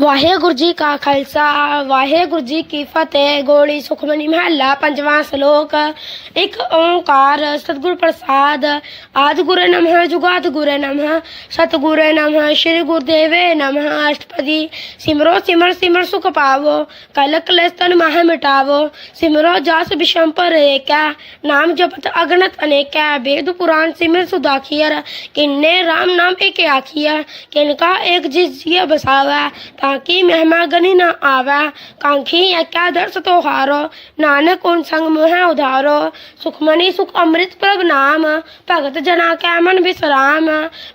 ਵਾਹਿਗੁਰੂ ਜੀ ਕਾ ਖਾਲਸਾ ਵਾਹਿਗੁਰੂ ਜੀ ਕੀ ਫਤਿਹ ਗੋੜੀ ਸੁਖਮਨੀ ਮਹੱਲਾ ਪੰਜਵਾਂ ਸ਼ਲੋਕ ਇੱਕ ਓੰਕਾਰ ਸਤਿਗੁਰ ਪ੍ਰਸਾਦ ਆਦ ਗੁਰੇ ਨਮಃ ਜੁਗਾਦ ਗੁਰੇ ਨਮಃ ਸਤਿਗੁਰੇ ਨਮಃ ਸ੍ਰੀ ਗੁਰਦੇਵੇ ਨਮಃ ਅਸ਼ਟਪਦੀ ਸਿਮਰੋ ਸਿਮਰ ਸਿਮਰ ਸੁਖ ਪਾਵੋ ਕਲ ਕਲੇਸ਼ ਤਨ ਮਹ ਮਿਟਾਵੋ ਸਿਮਰੋ ਜਸ ਬਿਸ਼ੰਪਰ ਏਕਾ ਨਾਮ ਜਪਤ ਅਗਣਤ ਅਨੇਕਾ ਵੇਦ ਪੁਰਾਨ ਸਿਮਰ ਸੁਦਾਖੀਰ ਕਿੰਨੇ RAM ਨਾਮ ਇੱਕ ਆਖੀਆ ਕਿਨਕਾ ਇੱਕ ਜਿਸ ਜੀ ਬਸਾਵਾ ताकि मेहमागनी गनी न आवा। कांखी क्या दर्श तो नानक उन संग मुह उधारो। सुखमणि सुख अमृत प्रभ नाम। भगत जना क्या मन विश्राम।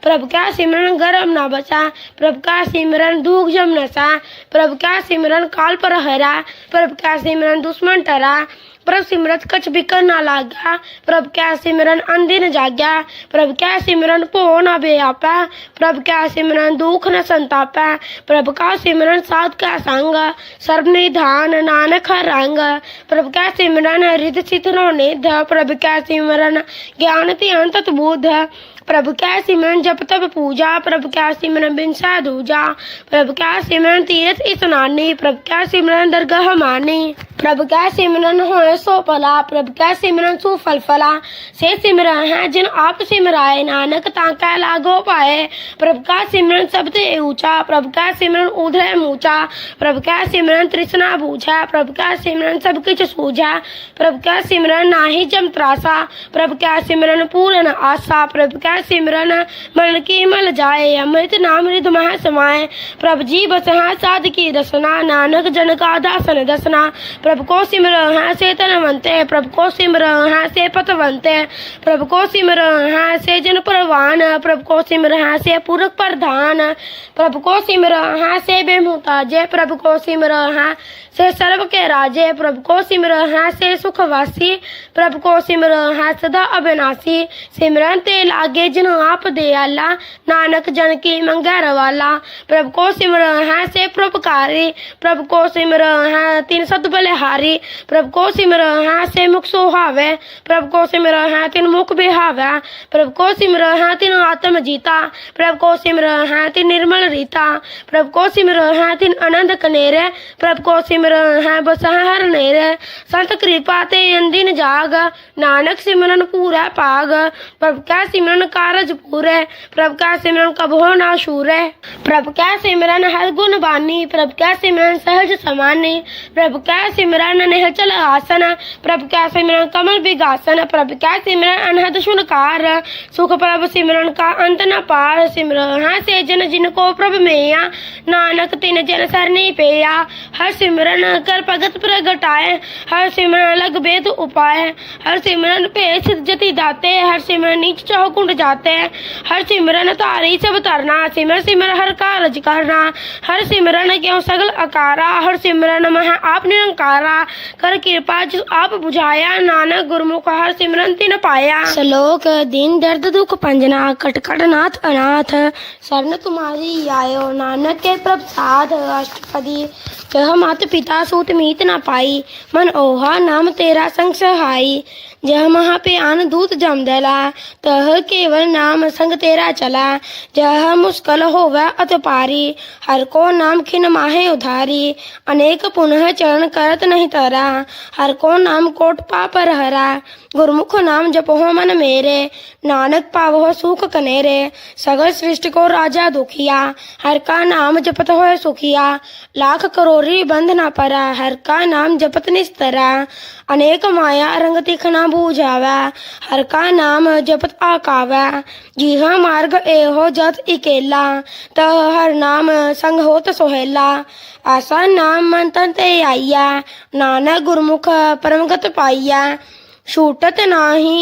प्रभ का सिमरन गरम न बचा प्रभ का सिमरन दुख जम नसा। प्रभ का सिमरन काल पर हरा। प्रभ का सिमरन दुश्मन टरा। प्रभ सिमरत कछ बिकर ना लागा प्रभ क्या सिमरन अंदिन जाग्या। प्रभ क्या सिमरन भो न बेआपा। प्रभ क्या सिमरन दुख न संतापा। प्रभ का सिमरन साध का संग। सर्व निधान नानक हर रंग। प्रभ क्या सिमरन हृदय सित नो निध। प्रभ कै सिमरन ज्ञान ध्यान तत बुध प्रभु क्या सिमरन जप तप पूजा प्रभु क्या सिमरन बिनसा दूजा प्रभु क्या सिमरन तीर्थ स्नानी प्रभु क्या सिमरन दरगाह मानी प्रभु क्या सिमरन हो सो भला प्रभु क्या सिमरन सुफल फला से सिमरन है जिन आप सिमराए नानक ता ताका लागो पाए प्रभु का सिमरन सबसे ऊँचा प्रभु का सिमरन उधर मूचा प्रभु का सिमरन तृष्णा बूझा प्रभु का सिमरन सब कुछ सूझा प्रभु का सिमरन नाही जम त्रासा प्रभु का सिमरन पूर्ण आशा प्रभु का सिमरन मन की मल जाए, अमृत नाम रिद मह समाए प्रभु जी बस है साध की दसना, नानक जन का दासन दसना। प्रभु को सिमर, है से तनवंते प्रभु को सिमर, है से पतवंते प्रभु को सिमर, है से जन परवान। प्रभु को सिमर, है से पूरक प्रधान। प्रभु को सिमर, है से बेमुताजे प्रभु को सिमर, है से सर्व के राजे। प्रभु को सिमर, है से सुखवासी। प्रभु को सिमर, है सदा अविनाशी। सिमरन ते लागे जिन आप दयाला नानक जन की मंगे रवाला प्रभु को सिमर है से परोपकारी प्रभु को सिमर है तीन सत बलिहारी प्रभु को सिमर है से मुख सुहावे प्रभु को सिमर है तीन मुख बिहावे प्रभु को सिमर है तीन आत्म जीता प्रभु को सिमर है तीन निर्मल रीता प्रभु को सिमर है तीन आनंद कनेरे प्रभु को सिमर है बस हर नेरे संत कृपा ते अंदिन जाग नानक सिमरन पूरा पाग प्रभु का सिमरन कारज पूरे प्रभु का सिमरन कबहो ना शूरे प्रभु का सिमरन हर गुण बानी। प्रभु का सिमरन सहज समानी। प्रभु का सिमरन निहचल आसन। प्रभु का सिमरन कमल विगासन। प्रभु का सिमरन अनहद शुनकार सुख प्रभु सिमरन का अंत न पार। सिमरन हाँ से जन जिनको प्रभु मैया। नानक तिन जन सरनी पेया। हर सिमरन कर भगत प्रगटाए। हर सिमरन अलग वेद उपाय हर सिमरन पे जति दाते। हर सिमरन नीच चहो जाते हर सिमरन तारी सब तरना, सिमर सिमर हर कारज करना। हर सिमरन क्यों सगल अकारा, हर सिमरन मह आप निरंकारा। कर कृपा जो आप बुझाया, नानक गुरमुख हर सिमरन तिन पाया। श्लोक दिन दर्द दुख पंजना कटकट नाथ अनाथ। शरण तुम्हारी आयो, नानक के प्रसाद अष्टपदी। कह मात पिता सूत मीत न पाई, मन ओहा नाम तेरा संग सहाई। जह महा पे आन दूत जम दला, तह केवल नाम संग तेरा चला। जह मुश्किल होवे अत पारी, हर को नाम खिन माहे उधारी। अनेक पुनः चरण करत नहीं तरा, हर को नाम कोट पापर हरा गुरमुख नाम जपहो मन मेरे, नानक पावहो सुख कनेरे। सगल सृष्टि को राजा दुखिया, हर का नाम जपत हो सुखिया। लाख करोरी बंध न परा, हर का नाम जपत निस्तरा। अनेक माया रंग तिखना बूझावा हर का नाम जपत आकावा जिहा मार्ग एहो जत इकेला त हर नाम संग होत सोहेला ऐसा नाम मंत्र ते आइया नानक गुरमुख परमगत पाइया छूटत नाही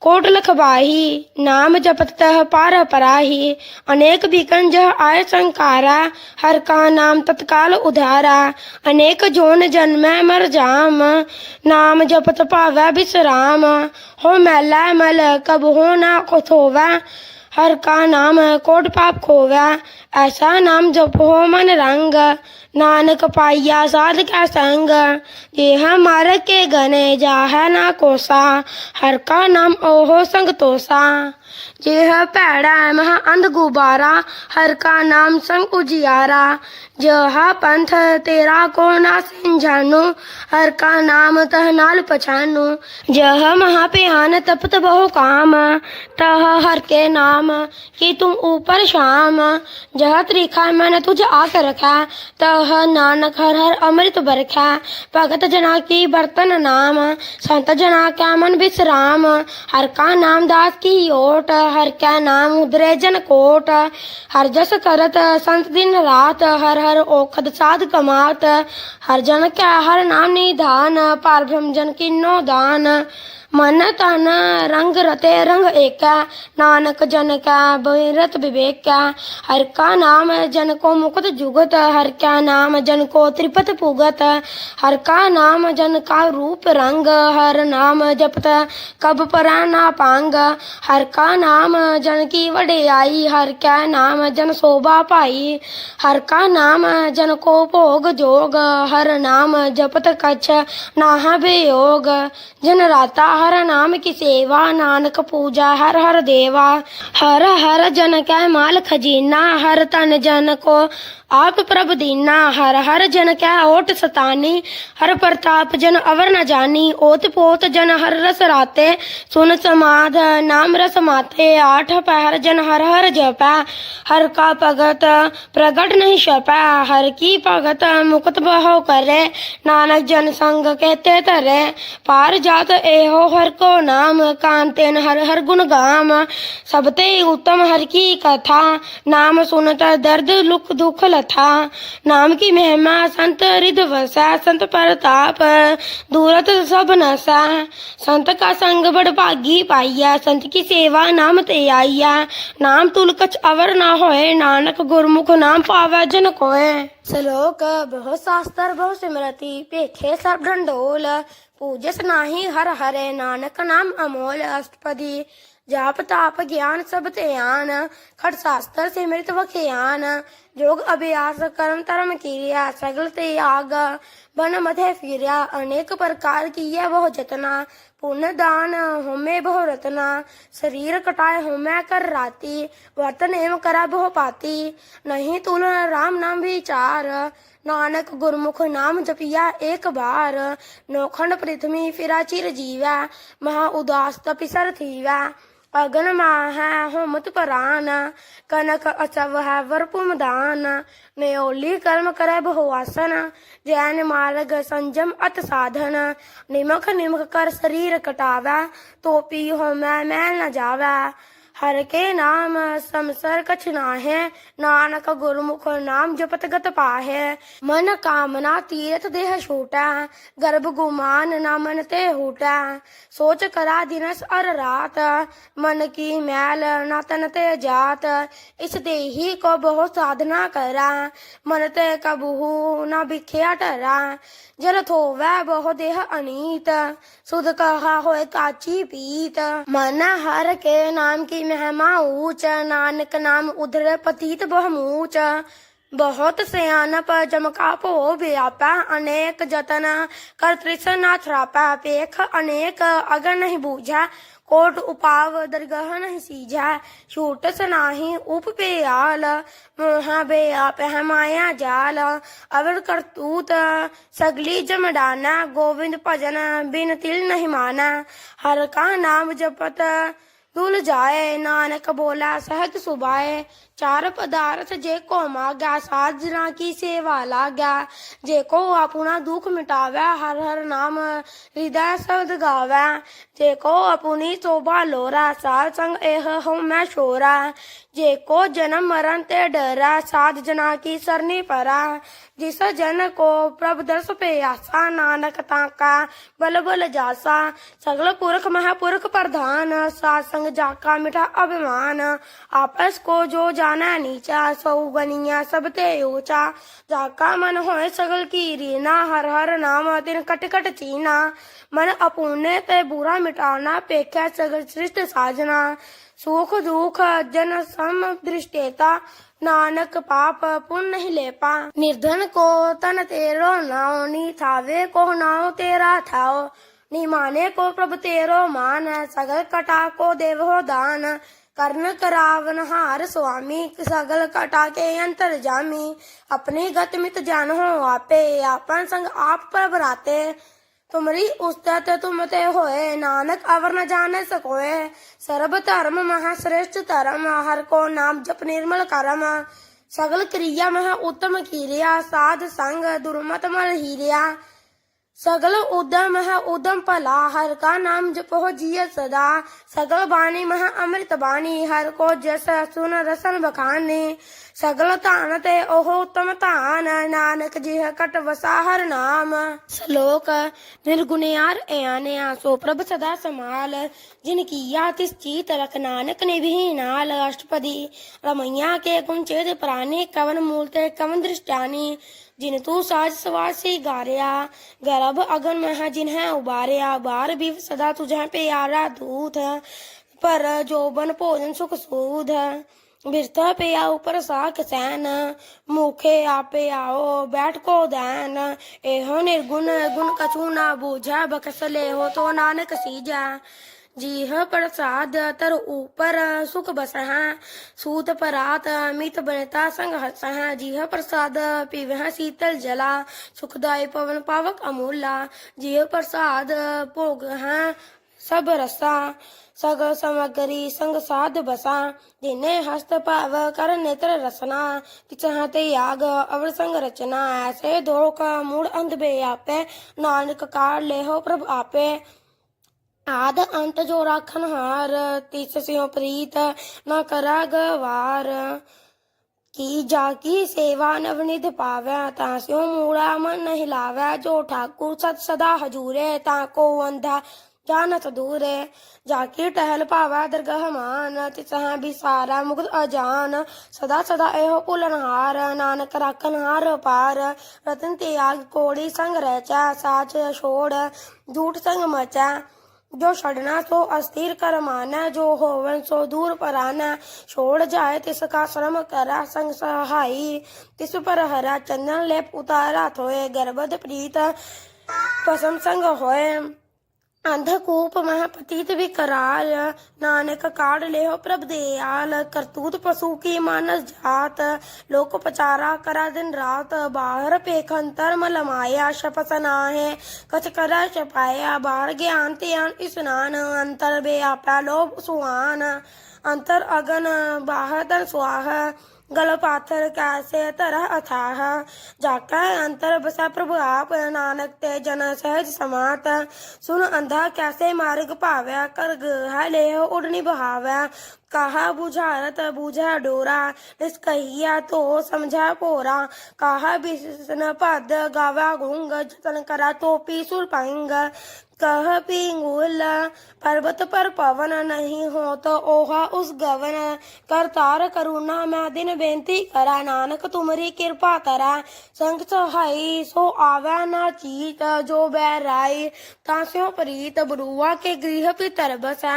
ਕੋਟ ਲਖਵਾਹੀ, ਨਾਮ ਜਪਤ ਤਹ ਪਾਰ ਪਰਾਹੀ, ਅਨੇਕ ਬਿਕਨ ਜਹ ਆਏ ਸੰਕਾਰਾ, ਹਰ ਕਾ ਨਾਮ ਤਤਕਾਲ ਉਧਾਰਾ, ਅਨੇਕ ਜੋਨ ਜਨਮੈ ਮਰ ਜਾਮ, ਨਾਮ ਜਪਤ ਭਾਵੈ ਬਿਸਰਾਮ, ਹੋ ਮੈਲਾ ਮਲ ਕਬ ਹੋ ਨਾ ਕੁਛ ਹੋਵੈ, ਹਰ ਕਾ ਨਾਮ ਕੋਟ ਪਾਪ ਖੋਵੈ, ਐਸਾ ਨਾਮ ਜਪੋ ਮਨ ਰੰਗ नानक पाइया साध का संग। देह मर के गने जा है ना कोसा, हर का नाम ओहो संग तोसा। जे है मह अंध गुबारा हर का नाम संग उजियारा। जह पंथ तेरा को ना सिंझानो, हर का नाम तह नाल पछानो। जह महा पिहान तपत बहु काम, तह हर के नाम की तुम ऊपर शाम। जह त्रिखा मैंने तुझ आकर रखा, तह नानक हर हर अमृत बरखा भगत जना की बर्तन नाम संत जना क्या मन विश्राम। हर का नाम दास की ओट, हर क्या नाम उधरे जन कोट। हर जस करत संत दिन रात, हर हर ओखद साध कमात। हर जन क्या हर नाम निधान पार ब्रह्म जन की नो दान। ਮਨ ਤਨ ਰੰਗ ਰਤੇ ਰੰਗ ਏਕੈ, ਨਾਨਕ ਜਨ ਕੈ ਬਿਰਤ ਵਿਵੇਕੈ। ਹਰ ਕਾ ਨਾਮ ਜਨ ਕੋ ਮੁਕਤ ਜੁਗਤ, ਹਰ ਕਾ ਨਾਮ ਜਨ ਕੋ ਤ੍ਰਿਪਤ ਭੁਗਤ। ਹਰ ਕਾ ਨਾਮ ਜਨ ਕਾ ਰੂਪ ਰੰਗ, ਹਰ ਨਾਮ ਜਪਤ ਕਬ ਪਰੈ ਨਾ ਪਾੰਗ। ਹਰ ਕਾ ਨਾਮ ਜਨ ਕੀ ਵਡਿਆਈ, ਹਰ ਕਾ ਨਾਮ ਜਨ ਸੋਭਾ ਭਾਈ। ਹਰ ਕਾ ਨਾਮ ਜਨ ਕੋ ਭੋਗ ਜੋਗ, ਹਰ ਨਾਮ ਜਪਤ ਕਛ ਨਾਹ ਬਿਯੋਗ। ਜਨ ਰਾਤਾ हर नाम की सेवा, नानक पूजा, हर हर देवा, हर हर जन कै माल खजीना हर तन जन को आप प्रभ दीना, हर हर जन कै ओट सतानी, हर प्रताप जन अवर न जानी, ओत पोत जन हर रस राते, सुन समाध, नाम रस माते आठ पहर जन हर हर जपै, हर का भगत प्रगट नहीं छपै हर की भगत मुक्त बहु करे, नानक जन संग कहते धरे पार जात एहो हर को नाम कांतेन, हर हर गुण गाम। सबते उत्तम हर की कथा, नाम सुनत दर्द लुक दुख लथा। नाम की महिमा संत रिद वसा, संत प्रताप, दूरत सब नसा। संत का संग बड़ भागी पाइया, संत की सेवा नाम ते आइया। नाम तुल कछ अवर ना होए, नानक गुरमुख नाम पावै जन कोय श्लोक बहु शास्त्र, बहु सिमरति, पेखे सब ढंडोल पूजस नाही हर हरे नानक नाम अमोल अष्टपदी जाप ताप ज्ञान सब ध्यान खट शास्त्र सिमृत वखियान जोग अभ्यास कर्म धर्म क्रिया सगल त्याग बन मधे फिरिया अनेक प्रकार की यह बहु जतना पुण्य दान होमे बहु रतना शरीर कटाए होमे कर राती वर्तन एवं करा बहु पाती नहीं तुलन राम नाम विचार नानक गुरमुख नाम जपिया एक बार नौखंड पृथ्वी फिरा चिर जीवा महा उदास तपिसर थीवा अगन माह होमत परान कनक अचव है वरपुम दान नेओली कर्म करे बहुआसन जैन मार्ग संजम अत साधन निमख निमख कर शरीर कटावै तो पी हो मैं मैल न जावै हर के नाम समसर कछ नाहे नानक गुरमुख नाम जपत गत पाहे मन कामना तीरथ देह छूटा गर्भ गुमान ना मन ते हूटा सोच करा दिनस और रात मन की मैल ना तन ते जात इस देही को बहुत साधना करा मन ते कबहू ना बिखिया टरा जल थोवै बहु देह अनीत सुध कहा होए काची पीत मन हर के नाम की महिमा ऊंच नानक नाम उधर पतित बहुमूच। बहुत सियानप जमका पो व्यापा अनेक जतन। कर तृष्णा थ्रापा पेख अनेक अगर नहीं बूझा। कोट उपाव दरगह नहीं सीझा। छूट सनाही उप पेयाल मोहा बे आप माया जाल। अवर करतूत सगली जमडाना। गोविंद भजन बिन तिल नहीं माना। हर का नाम जपत धुल जाए नानक बोला सहज सुबाए चार पदार्थ जे को मागा साजना की सेवा लागा जे को अपना दुख मिटावे हर हर नाम हृदय शब्द गावे जे को अपनी शोभा लोरा साध संग एह हूँ मैं शोरा जे को जन्म मरण ते डरा साध जना की सरनी परा जिस जन को प्रभ दर्श पे आसा नानक ताका बल बल जासा सगल पुरख महापुरख प्रधान साध संग जाका मिठा अभिमान आपस को जो जाना नीचा सौ गनिया, सब ते ओचा जाका मन हो सगल की रीना हर हर नाम दिन कट कट चीना। मन अपूने ते बुरा मिटाना, पेख्या सगल श्रेष्ठ साजना। सुख दुख जन सम दृष्टेता, नानक पाप पुन नहीं ले पा निर्धन को तन तेरो नाओ, नी थावे को नाओ तेरा थाओ। नी माने को प्रभु तेरो मान, सगल कटा को देव हो दान। ਕਰਨ ਕਰਾਵਨ ਹਾਰ ਸੁਆਮੀ, ਸਗਲ ਕਟਾ ਕੇ ਅੰਤਰ ਜਾਮੀ। ਆਪਣੀ ਗਤ ਮਿਤ ਜਾਨ ਹੋ ਆਪੇ, ਆਪਨ ਸੰਗ ਆਪ ਪਰ ਬਰਾਤੇ ਤੁਮਰੀ ਉਸਤਤ ਤੁਮ ਤੇ ਹੋਏ, ਨਾਨਕ ਅਵਰ ਨ ਜਾਣੇ ਸਕੋਏ। ਸਰਬ ਧਰਮ ਮਹਾ ਸ੍ਰੇਸ਼ਟ ਧਰਮ, ਹਰ ਕੋ ਨਾਮ ਜਪ ਨਿਰਮਲ ਕਰਮ। ਸਗਲ ਕ੍ਰਿਆ ਮਹਾ ਉਤਮ ਕਿਰਿਆ, ਸਾਧ ਸੰਗ ਦੁਰਮਤ ਮਲ ਹੀਰਿਆ। ਸਗਲ ਉਦਮ ਹੈ ਉਦਮ ਭਲਾ ਹਰ ਕਾ ਨਾਮ ਜਪੋ ਜੀਅ ਸਦਾ ਸਗਲ ਬਾਣੀ ਮਹਾ ਅੰਮ੍ਰਿਤ ਬਾਣੀ ਹਰ ਕੋ ਜਸ ਸੁਨ ਰਸਨ ਬਖਾਨੇ ਸਗਲ ਧਾਨ ਤੇ ਉਹ ਉਤਮ ਧਾਨ ਨਾਨਕ ਜੀ ਕਟ ਵਸਾ ਹਰ ਨਾਮ ਸ਼ਲੋਕ ਨਿਰਗੁਣਿਆਰ ਇਆਨਿਆ ਸੋ ਪ੍ਰਭ ਸਦਾ ਸਮਾਲ ਜਿਨ ਕੀਆ ਤਿਸ ਚੀਤ ਰਖ ਨਾਨਕ ਨੇ ਵੀ ਨਾਲ ਅਸ਼ਟਪਦੀ ਰਮਈਆ ਕੇ ਗੁਣ ਚੇਤ ਪ੍ਰਾਨੇ ਕਵਨ ਮੂਲ ਤੇ जिन तू साज सवार से गारिया गर्भ अगन में जिन्हें उबारिया बार भी सदा तुझे प्यारा दूत पर जोबन भोजन सुख सूद ਬਿਰਤਾ ਪਿਆ ਉਪਰ ਸਾਖ ਸੈਨ ਮੁਖੇ ਆਪੇ ਆਓ ਬੈਠ ਕੋ ਦੈਨ ਇਹੋ ਨਿਰਗੁਣ ਗੁਣ ਕਛੂ ਨਾ ਬੂਝਾ ਬਖਸ ਲੈ ਹੋ ਤੋ ਨਾਨਕ ਸੀਜਾ जीह प्रसाद तर ऊपर सुख बसह सूत परात मित बनता संग हसह जीह प्रसाद पीवह शीतल जला सुखदाई पवन पावक अमूला जीह प्रसाद भोग है सब रसा सग समगरी संग साध बसा जिने हस्त भाव कर नेत्र रसना तिचहते याग अवर संग रचना ऐसे धोख मूड अंध बे आपे नानक कार लेहो प्रभ आपे ਆਦ ਅੰਤ ਜੋ ਰਾਖਨ ਹਾਰ, ਤਿਸ ਸਿਉ ਪ੍ਰੀਤ ਨਾ ਕਰਾ ਗਵਾਰ ਕੀ ਜਾ ਕੀ ਸੇਵਾ ਨਵਨਿਧ ਪਾਵੈ, ਤਾਂ ਸਿਉ ਮੂੜਾ ਮਨ ਨਹੀਂ ਲਾਵੈ ਜੋ ਠਾਕੁਰ ਸਤ ਸਦਾ ਹਜੂਰੇ, ਤਾਂ ਕੋ ਅੰਧਾ ਜਾਣਤ ਦੂਰੇ। ਜਾ ਕੀ ਟਹਿਲ ਪਾਵੈ ਦਰਗਹ ਮਾਨ ਤਿਸਹ ਬਿਸਾਰਾ ਮੁਗਤ ਅਜਾਨ। ਸਦਾ ਸਦਾ ਇਹੋ ਭੁਲਨਹਾਰ ਨਾਨਕ ਰਾਖਨ ਹਾਰ ਪਾਰ। ਰਤਨ ਤਿਆਗ ਕੋੜੀ ਸੰਗ ਰਚਾ, ਸਾਚ ਛੋੜ ਝੂਠ ਸੰਗ ਮਚਾ। जो छड़ना सो अस्थिर कर माना जो होवन सो दूर पराना छोड़ जाए तिसका श्रम करा संग सहाई तिस पर हरा चंदन लेप उतारा थोए गर्भद प्रीत पसम संग होए अंधकूप मह पतित विकराल नानक काढ़ लेहो प्रभ दयाल करतूत पशु की मानस जात लोक पचारा करा दिन रात बाहर पेखंतर मल माया शपथ नाहे कछ करा छपाया बाहर ज्ञान त्यान स्नान अंतर बे आपा लोभ सुहान अंतर अगन बाहर तन स्वाह गल पाथर कैसे तरह अथाह जाका अंतर बसा प्रभु आप नानक ते जन सहज समात सुन अंधा कैसे मार्ग पावै कर है ले उड़नी बहावै कहा बुझारत बुझा डोरा निष्कहिया तो समझा पोरा कहा बिसन पद गावा गुंग जतन करा तो पी सुर पंग कह पिंगुल पर्वत पर पवन नहीं हो तो ओहा उस गवन करतार करुणा मैं दिन बेनती करा नानक तुमरी कृपा करा संग सहाई सो आवे ना चीत जो बैराई तास्यो प्रीत बरुआ के गृह पितर बसै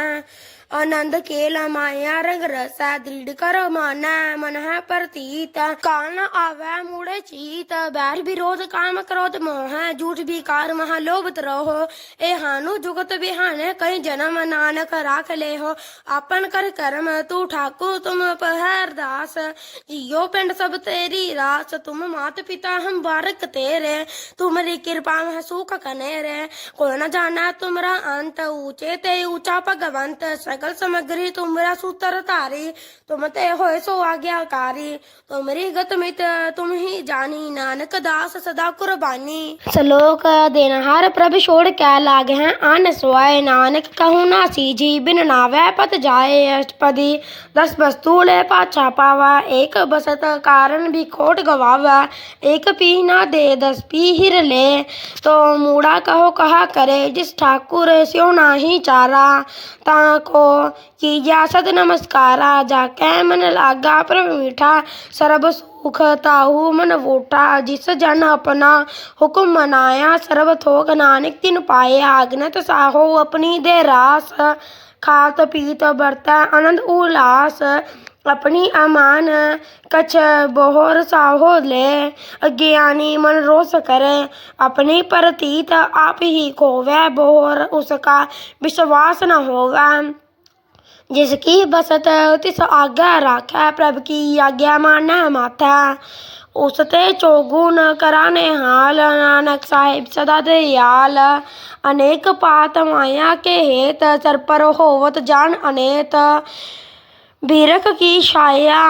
आनंद केल माया रंग रसा दृढ़ कर माना मन है प्रतीत कान आवे मुड़े चीत बैर विरोध काम क्रोध मोह झूठ विकार महा लोभत रहो ए हानु जुगत बिहाने कई जन्म नानक राख ले हो आपन कर कर्म तू ठाकुर तुम पहर दास जियो पिंड सब तेरी रास तुम मात पिता हम बारक तेरे तुम्हारी कृपा में सुख कनेरे कोई न जाना तुमरा अंत ऊँचे ते ऊँचा भगवंत सकल समग्री तुमरा सूत्र धारी तुम ते होए सो आज्ञाकारी। तुमरी गत मित तुम ही जानी, नानक दास सदा कुर्बानी। श्लोक देनहार प्रभ छोड़ कै लागे हैं आन सोए, नानक कहूँ ना सीजी, बिन नावै पत जाए अष्टपदी। दस वस्तु ले पाछा पावा, एक बसत कारण भी खोट गवावा। एक पी ना दे, दस पी हिर ले। तो मूड़ा कहो कहा करे, जिस ठाकुर स्यो नाही चारा ताको की कीजा सत नमस्कारा जाकै मन लागा प्रभ मीठा। सर्ब सुख ताहु मन वोटा, जिस जन अपना हुक्म मनाया, सर्ब थोक नानक तिन पाए। आगनत साहो अपनी दे रास, खात पीत बरता आनंद उल्लास। अपनी अमान कछ बोहर साहो ले, अज्ञानी मन रोस करे। अपनी प्रतीत आप ही खोवे, बोहर उसका विश्वास न होगा जिसकी बसत तिस आज्ञा राखै प्रभ की आज्ञा मान माथा। उसते चौगुन कराने हाल, नानक साहिब सदा दयाल। अनेक पात माया के हेत सर पर होवत जान अनेत। ਬਿਰਖ ਕੀ ਛਾਇਆ,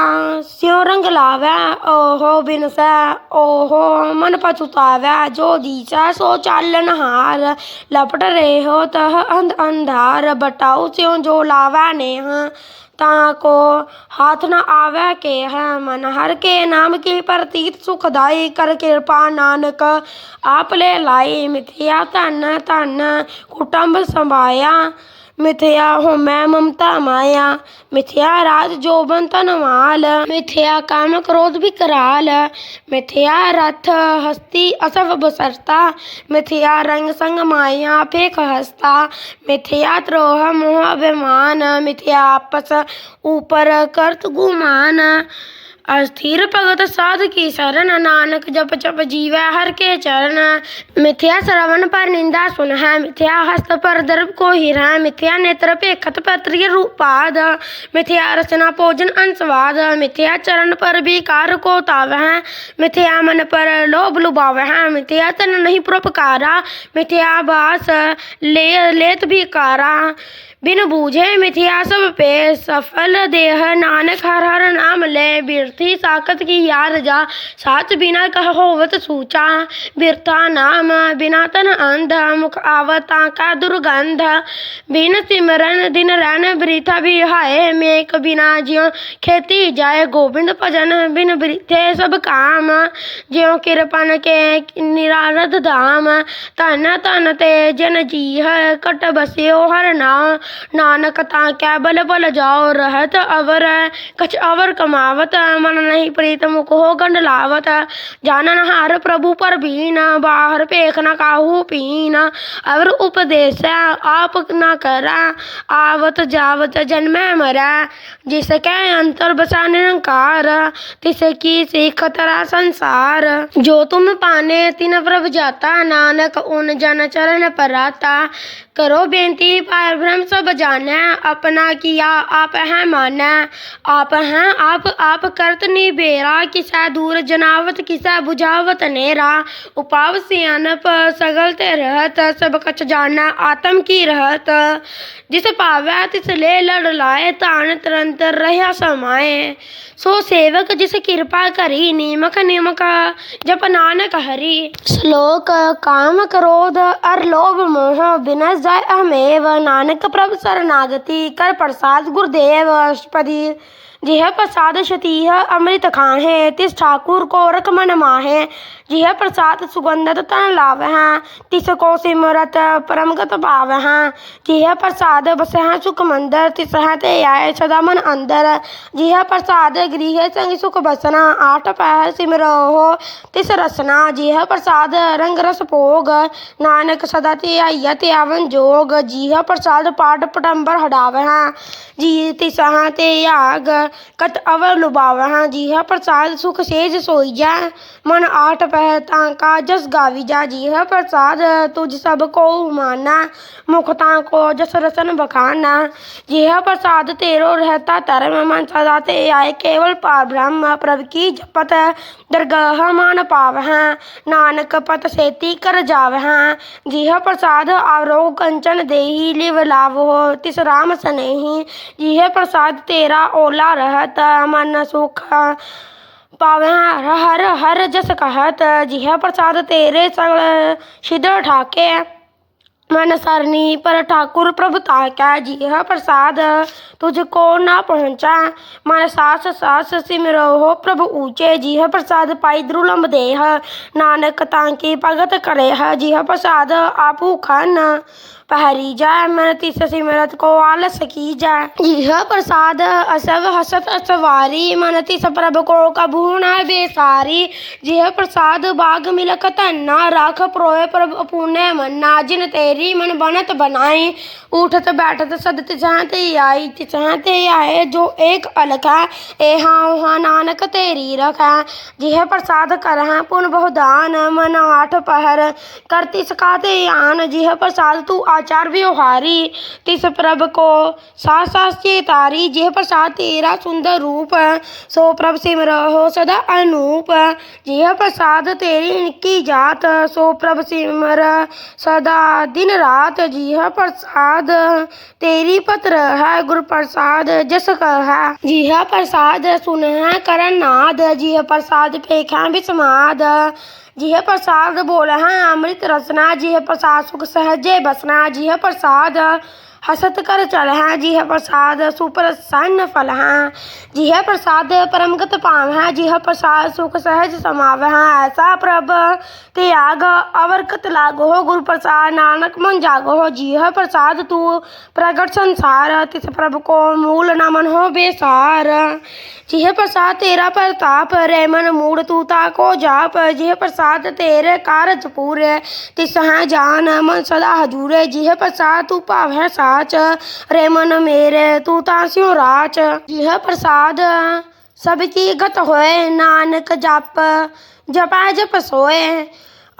ਸਿਉ ਰੰਗ ਲਾਵੈ, ਓਹੋ ਬਿਨਸੈ, ਓਹੋ ਮਨ ਪਛੁਤਾਵੈ ਜੋ ਦੀਸੈ ਸੋ ਚਾਲਨ ਹਾਰ ਲਪਟ ਰਹੋ ਤਹ ਅੰਧ ਅੰਧਾਰ, ਬਟਾਉ ਸਿਉ ਜੋ ਲਾਵੈ ਨੇਹ, ਤਾਂ ਕੋ ਹਾਥ ਨ ਆਵੈ ਕੇ ਹੈ ਮਨ ਹਰ ਕੇ ਨਾਮ ਕੀ ਪ੍ਰਤੀਤ ਸੁਖਦਾਈ ਕਰ ਕਿਰਪਾ ਨਾਨਕ ਆਪ ਲੈ ਲਾਈ, ਮਿਥਿਆ ਧਨ ਧਨ, ਕੁਟੰਬ ਸੰਭਾਇਆ। मिथ्या हो मैं ममता माया। मिथ्या राज जोबन तन माल। मिथ्या काम क्रोध भी कराल। मिथ्या रथ हस्ती असफ बसरता। मिथ्या रंग संग माया फेक हस्ता। मिथ्या त्रोह मोह अभिमान। मिथ्या आपस ऊपर कर्त गुमान। अस्थिर भगत साधु की शरण नानक जप जप जीव हर के चरण मिथ्या श्रवण पर निंदा सुन है मिथ्या हस्त पर दर्भ को ही है मिथ्या नेत्र पे खत पत्रिय रूपाद मिथ्या रचना भोजन अंशवाद मिथ्या चरण पर विकार को ताव है मिथ्या मन पर लोभ लुभाव है मिथ्या तन नहीं प्रोपकारा मिथ्या बास ले लेत भी कारा ਸਭ ਪੇ ਸਫਲ ਦੇਹ ਨਾਨਕ ਹਰ ਹਰ ਨਾਮ ਲੈ ਬਿਰਥੀ ਸਾਖਤ ਕੀ ਯਾਰ ਜਾ ਸਾਚ ਬਿਨਾ ਕਹ ਹੋਵਤ ਸੂਚਾ ਬਿਰਥਾ ਨਾਮ ਬਿਨਾ ਤਨ ਅੰਧ ਮੁਖ ਆਵਤਾ ਕਾ ਦੁਰਗੰਧ ਬਿਨ ਸਿਮਰਨ ਦਿਨ ਰਹਿਣ ਬ੍ਰਿਥਾ ਵੀ ਹਾਏ ਮੇਕ ਬਿਨਾ ਜਿਉ ਖੇਤੀ ਜਾਏ ਗੋਬਿੰਦ ਭਜਨ ਬਿਨ ਬ੍ਰਿਥੇ ਸਭ ਕਾਮ ਜਿਉ ਕਿਰਪਨ ਕੇ ਨਿਰਾਰਧ ਧਾਮ ਧਨ ਧਨ ਤੇ ਜਨ ਜੀਹ ਕਟ ਬਸਿਓ ਹਰ ਨਾਮ ਨਾਨਕ ਤਾਂ नानक ता क्या बल बल, जाओ, रहत अवर, कछ अवर कमावत, मन नहीं प्रीत मुख हो गंड लावत। जानन हर प्रभु पर भीन, बाहर पेख न काहू पीन। अवर उपदेश, आप न करा, आवत जावत जन्म मरा। जिसके अंतर बसा निरंकार, तिसकी सीख तरा संसार। जो तुम पाने, तिन प्रभ जाता। नानक उन जन चरण पराता। करो बेंती पार ब्रह्म ਸਭ ਜਾਣੈ, ਆਪਣਾ ਕੀਆ ਆਪ ਹੈ ਮਾਨੈ। ਆਪ ਹੈ ਆਪ ਆਪ ਕਰਤ ਨਿਬੇਰਾ ਕਿਸੈ ਦੂਰ ਜਨਾਵਤ, ਕਿਸੈ 부ਝਾਵਤ ਨੇਰਾ। ਉਪਾਵ ਸਿਆਨਪ ਸਗਲ ਤੇ ਰਹਤ, ਸਭ ਕਛ ਜਾਣੈ, ਆਤਮ ਕੀ ਰਹਤ। ਜਿਸ ਭਾਵੈ, ਤਿਸ ਲੈ ਲੜ ਲਾਏ ਤਾਣ ਤਰੰਤ ਰਹਿਆ ਸਮਾਏ। सो सेवक जिस कृपा करी निमक निमक जप नानक हरि। श्लोक, काम क्रोध, अर लोभ मोह बिन जय अहमेव। नानक प्रभ शरणागति, कर प्रसाद गुरुदेव, अष्टपदी। जिह प्रसाद शतीह, अमृत खाहे, तिस ठाकुर को रख मन माहे। जिह प्रसाद सुगंधित तो तन लाव हैं, हाँ, तिस को सिमरत परमगत भाव पाव हैं। हाँ। यह प्रसाद बसह हाँ सुख मंदिर, तिस ते आए सदा मन अंदर। जिह प्रसाद गृह संग सुख बसना, आठ पहर सिमरोहो तिस रसना। जिह प्रसाद रंग रस भोग, नानक सदा ते आइया ते आवन जोग। जिह प्रसाद पाठ पटंबर हडाव हैं, जी तिस ते याग कत अवर लुभाव हैं। जिह प्रसाद सुख सेज सोई मन आठ पह कहता का जस गाविजा जी है प्रसाद, तुझ सबको माना मुखता को जस रसन बखाना। यह प्रसाद, तेरो रहता तरम मन सदाते आए, केवल पार ब्रह्म, प्रभ की जपत, दरगाह मान पाव हैं नानक पत सेती कर जाव हैं यह प्रसाद आवरो कंचन देही, लिव लाभ हो तिस राम सनेही। यह प्रसाद, तेरा ओला रहत, मन सुख पावै हर हर हर जस कहत, जिह प्रसाद तेरे संग छिद्र ठाके। मन सरनी पर ठाकुर प्रभु ताका, जिह प्रसाद तुझको न पहुँचा। मन सास सास सिमरो हो प्रभु ऊचे, जिह प्रसाद पाई द्रुलम देह। नानक तांकी भगत करे जिह प्रसाद आपू खन। पहरी जाय मन तिस सिमरत को आलस की जाय यह प्रसाद असव हसत असवारी, मन तिस प्रभ को कबू न बेसारी। यह प्रसाद बाग मिलक धन्ना राख प्रोय प्रभ पुण्य मन्ना, जिन तेरी मन बनत बनाई। उठत तो बैठत तो सदत आई आइत जहत आए, जो एक अलख है। ए हाँ हाँ नानक तेरी रख है। जिह प्रसाद कर हैं, पुन बहुदान। मन आठ पहर कर तिस ते आन। जिह प्रसाद तू आचार व्यवहारी, तिस प्रभ को सास सास चेतारी जिह प्रसाद तेरा सुंदर रूप, सो प्रभ सिमर हो सदा अनूप। जिह प्रसाद तेरी निकी जात, सो प्रभ सिमर सदा दिन रात। जिह प्रसाद प्रसाद, तेरी पत्र है गुर हाँ, प्रसाद जस कहा जिह प्रसाद, सुन है करण नाद। जिह हाँ, प्रसाद फेख है बिस्माद। जिह हाँ, प्रसाद बोल है अमृत रसना। जिह प्रसाद सुख सहजे बसना। जिह प्रसाद हसत कर चल है जिह प्रसाद सुप्रसन्न फल है। जिह प्रसाद, परमगत पाव है। जिह प्रसाद, सुख सहज समाव है। ऐसा प्रभ, त्याग अवरकत लागो हो, गुरु प्रसाद, नानक मन जागो हो। जिह प्रसाद, तू प्रगट संसार, तिस प्रभ को मूल नमन हो बेसार। जिह प्रसाद, तेरा प्रताप रेमन मूड तू ताको जाप। जिह प्रसाद, तेरे कारज पूरे, तिस है जान, मन सदा हजूरे। जिह प्रसाद, तू भाव है सार राच। रेमन मेरे, तू तासियो राच। यह प्रसाद, सबकी गत होए, नानक जाप जपा जप सोए।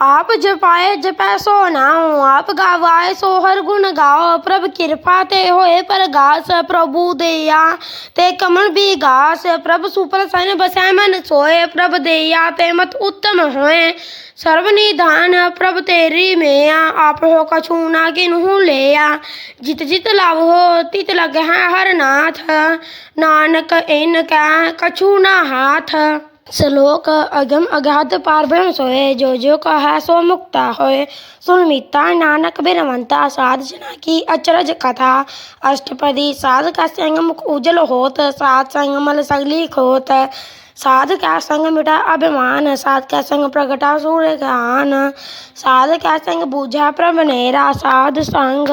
आप जपाए जपै सो नाओ, आप गावाए सो हर गुण गाओ, प्रभ कृपा ते होए पर घास प्रभु दया। ते कमल भी घास प्रभ सुपर सन बसै मन सोए, प्रभ देया ते मत उत्तम होए। सर्वनिधान प्रभ तेरी मेया, आप हो कछु ना किनू ले आ जित जित लव हो तित लग है हर नाथ। नानक इन कै कछू ना हाथ। श्लोक अगम अगाध पार ब्रह्म सोए जो जो कह सो मुक्ता होए। सुनमिता नानक बिरवंता साध जना की अचरज कथा। अष्टपदी, साध का संगम उजल होत, साध संगमल सगली खोत। साध का संग मिटा अभिमान, साध का संग प्रगटा सूर्य ज्ञान साध का संग बूझा प्रभनेरा, साध संग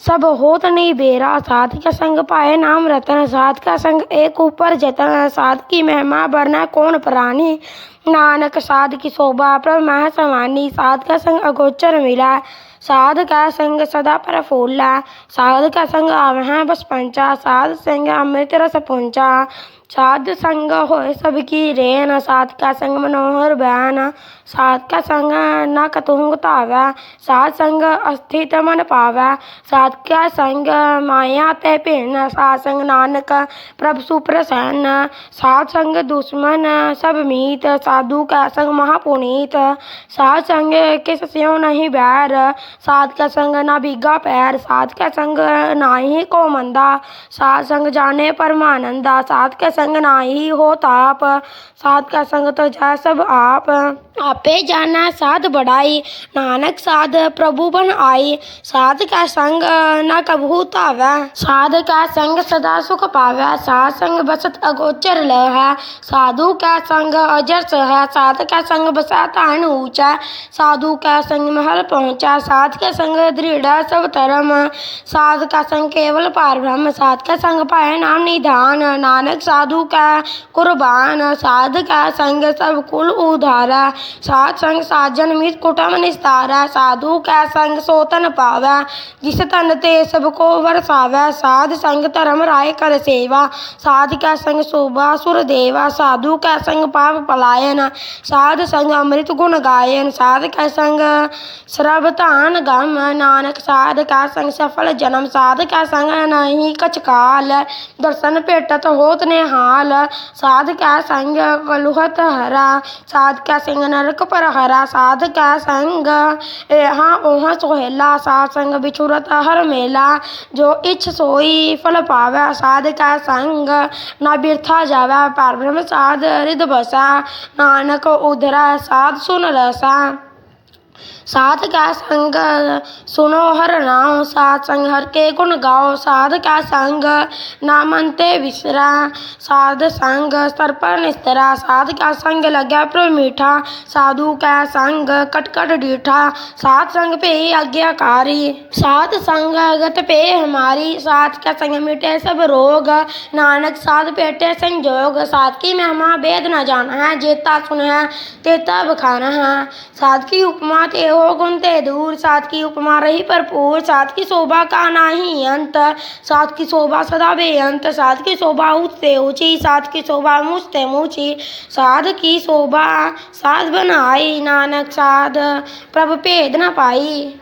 सब होत नहीं बेरा। साध का संग पाए नाम रतन साध का संग एक ऊपर जतन। साध की महिमा बरना कौन प्राणी? नानक साध की शोभा प्रभ मह समानी साध का संग अगोचर मिला। साध का संग सदा पर फूला साध का संग आवह बस पंचा। साध संग अमृत रस पुंचा। साध संग होए सबकी रेन। साध का संग मनोहर बयान। साध का संग न कतुंग तावा साध संग अस्थित मन पावा साध का संग माया ते पिन साध संग नानक प्रभ सुप्रसन्न साध संग दुश्मन सब मीत, साधु का संग महापुनीत साध संग किस स्यों नहीं बैर साध का संग ना बिगा पैर साध का संग नाही को मंदा साध संग जाने परमानंदा साध का संग नाही हो ताप साध का संग तो जा सब आप। आपे जाना साध बढ़ाई, नानक साध प्रभु बन आई। साध का संग न कभू तावै। साध का संग सदा सुख पावै साध संग बसत अगोचर लह। साधु का संग अजर सह, साध का संग बसा तान ऊँचा। साधु का संग महल पहुँचा, साध का संग दृढ़ सब धर्म। साध का संग केवल पार ब्रह्म साध का संग पाए नाम निधान। नानक साधु का कुर्बान, साध का संग सब कुल उधारा। साध संग साजन मित कुटुम निस्तारा साधु का संग सोतन पावै जिस तन ते सबको वरसावै साध संग धर्म राय कर सेवा साध का संग शोभा सुर देवा साधु का संग पाप पलायन साध संग अमृत गुण गायन साध का संग श्रवतान गम नानक साध का संग सफल जन्म साध का संग नहीं कछ काल दर्शन भेटत होत निहाल साध का संग कलुहत हरा साध का संग नरक पर हरा साध का संग। यहाँ ओह सोहेला, साध संग बिछुरत हर मेला। जो इच्छ सोई फल पावे, साध का संग। न बिरथा जावै, पार ब्रह्म साध रिद बसा। नानक उधरा साध सुन रसा। साध का संग, सुनो हर नाम साध संग, हर के गुण गाओ। साध का संग नामंते विसरा साध संग सर पर निस्तरा। साध का संग लग्या प्र मीठा। साधु का संग कटकट डीठा। साध संग पे आज्ञाकारी। साध संग गत पे हमारी। साध का संग मिटे सब रोग। नानक साध पेटे संजोग। साध की महिमा वेद न जाना है, जेता सुन है तेता बखाना है। साध की उपमा ते हो दूर सात की उपमा रही भरपूर। सात की शोभा का नाही अंत। सात की शोभा सदा बेअंत। सात की शोभा उठते ऊँची। सात की शोभा मुझते मुची साध की शोभा साध बनाई, नानक साध। प्रभ भेद न पाई।